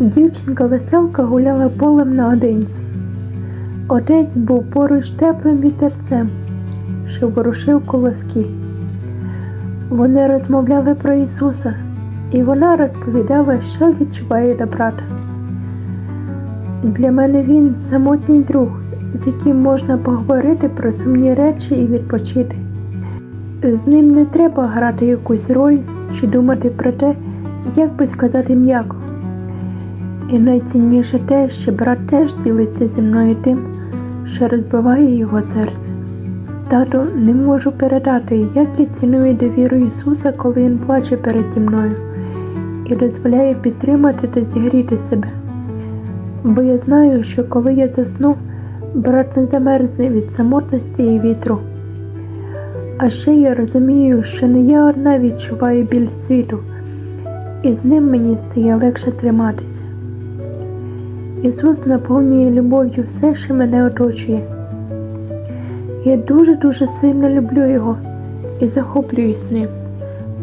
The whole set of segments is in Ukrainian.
Дівчинка веселка гуляла полем наодинці. Отець був поруч теплим вітерцем, що ворушив колоски. Вони розмовляли про Ісуса, і вона розповідала, що відчуває до брата. Для мене він самотній друг, з яким можна поговорити про сумні речі і відпочити. З ним не треба грати якусь роль чи думати про те, як би сказати м'яко. І найцінніше те, що брат теж ділиться зі мною тим, що розбиває його серце. Тату, не можу передати, як я ціную довіру Ісуса, коли Він плаче переді мною і дозволяє підтримати та зігріти себе. Бо я знаю, що коли я засну, брат не замерзне від самотності і вітру. А ще я розумію, що не я одна відчуваю біль світу, і з ним мені стає легше триматися. Ісус наповнює любов'ю все, що мене оточує. Я дуже-дуже сильно люблю його і захоплююсь ним.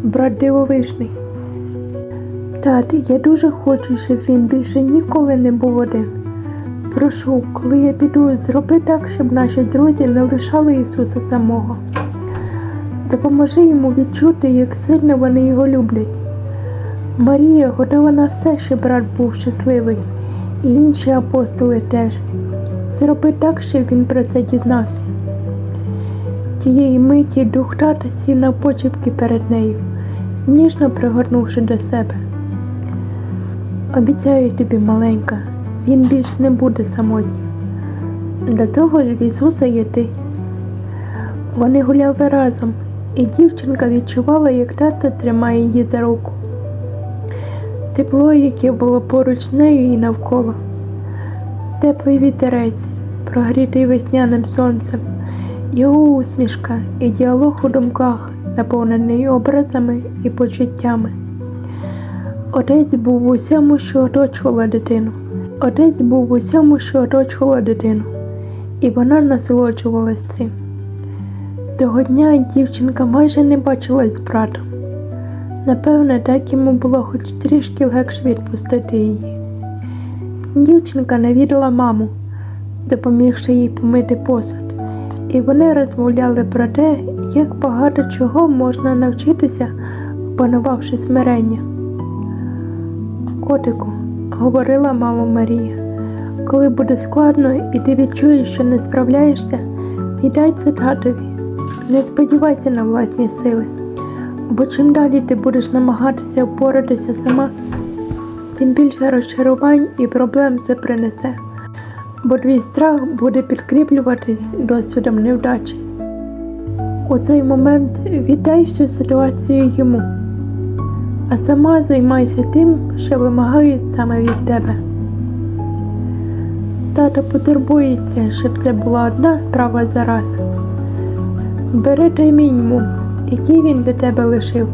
Брат дивовижний. Тат, я дуже хочу, щоб він більше ніколи не був один. Прошу, коли я піду, зроби так, щоб наші друзі не лишали Ісуса самого. Допоможи йому відчути, як сильно вони його люблять. Марія готова на все, щоб брат був щасливий, інші апостоли теж. Зроби так, щоб він про це дізнався. Тієї миті дух тата сів на почепки перед нею, ніжно пригорнувши до себе. Обіцяю тобі, маленька, він більш не буде самотнім. До того ж в Ісуса є ти. Вони гуляли разом, і дівчинка відчувала, як тато тримає її за руку. Тепло, яке було поруч нею і навколо. Теплий вітерець, прогрітий весняним сонцем, його усмішка і діалог у думках, наповнений образами і почуттями. Отець був в усьому, що оточувала дитину. Отець був в усьому, що оточувала дитину, і вона насолоджувалась цим. Того дня дівчинка майже не бачилась з братом. Напевне, так йому було хоч трішки легше відпустити її. Дівчинка навідала маму, допомігши їй помити посуд, і вони розмовляли про те, як багато чого можна навчитися, опанувавши смирення. Котику, говорила мама Марія, коли буде складно і ти відчуєш, що не справляєшся, віддай це татові. Не сподівайся на власні сили, бо чим далі ти будеш намагатися впоратися сама, тим більше розчарувань і проблем це принесе, бо твій страх буде підкріплюватись досвідом невдачі. У цей момент віддай всю ситуацію йому, а сама займайся тим, що вимагають саме від тебе. Тато потурбується, щоб це була одна справа за раз. Бери той мінімум, який він для тебе лишив,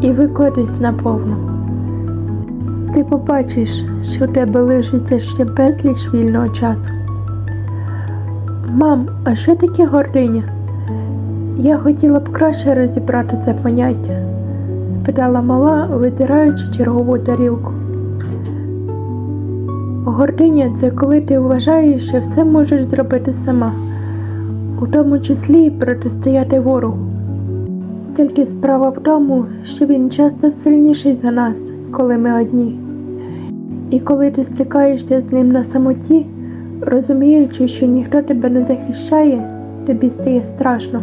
і викладись наповну. Ти побачиш, що у тебе лишиться ще безліч вільного часу. Мам, а що таке гординя? Я хотіла б краще розібрати це поняття, спитала мала, витираючи чергову тарілку. Гординя це коли ти вважаєш, що все можеш зробити сама, у тому числі і протистояти ворогу. Тільки справа в тому, що він часто сильніший за нас, коли ми одні. І коли ти стикаєшся з ним на самоті, розуміючи, що ніхто тебе не захищає, тобі стає страшно,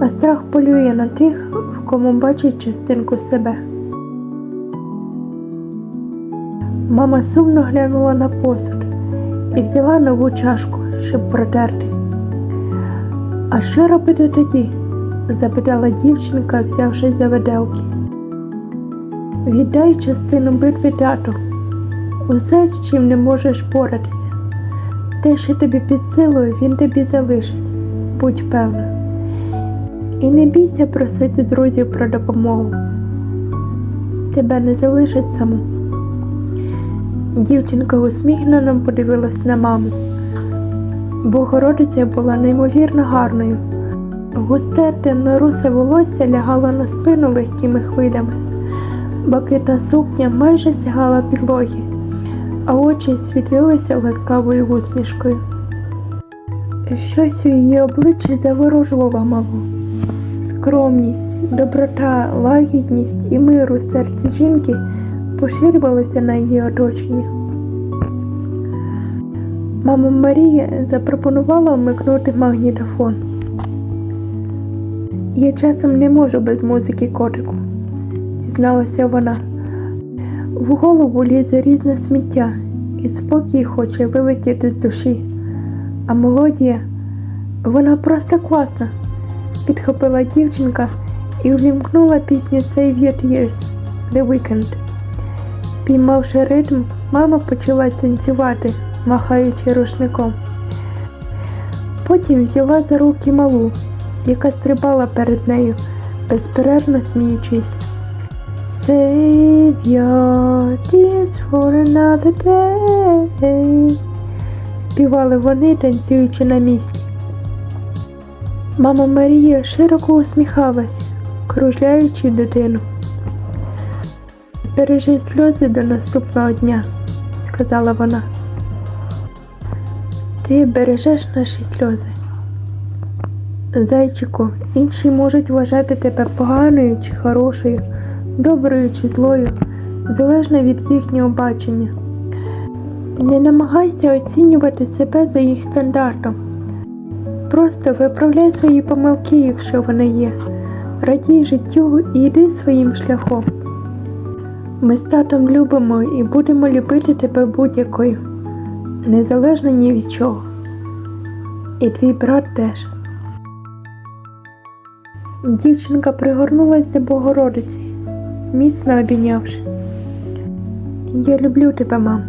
а страх полює на тих, в кому бачить частинку себе. Мама сумно глянула на посуд і взяла нову чашку, щоб протерти. А що робити тоді? Запитала дівчинка, взявшись за виделки. Віддай частину битви тату. Усе, з чим не можеш поратися. Те, що тобі під силою, він тобі залишить, будь певна. І не бійся просити друзів про допомогу. Тебе не залишить саму. Дівчинка усміхнено подивилась на маму. Богородиця була неймовірно гарною. Густе темнорусе волосся лягало на спину легкими хвилями. Бакита сукня майже сягала підлоги, а очі світилися ласкавою усмішкою. Щось у її обличчі заворожувало маму. Скромність, доброта, лагідність і мир у серці жінки поширювалися на її оточення. Мама Марія запропонувала вмикнути магнітофон. Я часом не можу без музики котику, дізналася вона. В голову лізе різне сміття, і спокій хоче вилетіти з душі. А мелодія, вона просто класна. Підхопила дівчинка і увімкнула пісню Save Your Tears The Weeknd. Піймавши ритм, мама почала танцювати, махаючи рушником. Потім взяла за руки малу, яка стрибала перед нею, безперервно сміючись. Save your tears for another day. Співали вони, танцюючи на місці. Мама Марія широко усміхалась, кружляючи дитину. Бережи сльози до наступного дня, сказала вона. Ти бережеш наші сльози. Зайчику, інші можуть вважати тебе поганою чи хорошою, доброю чи злою, залежно від їхнього бачення. Не намагайся оцінювати себе за їх стандартом. Просто виправляй свої помилки, якщо вони є. Радій життю і йди своїм шляхом. Ми з татом любимо і будемо любити тебе будь-якою, незалежно ні від чого. І твій брат теж. Дівчинка пригорнулась до Богородиці, міцно обійнявши. Я люблю тебе, мам,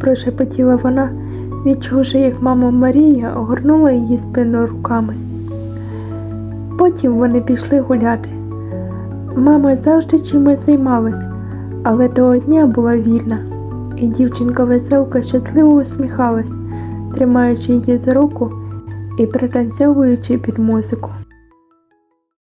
прошепотіла вона, відчувши, як мама Марія огорнула її спину руками. Потім вони пішли гуляти. Мама завжди чимось займалась, але того дня була вільна, і дівчинка веселка щасливо усміхалась, тримаючи її за руку і пританцьовуючи під музику.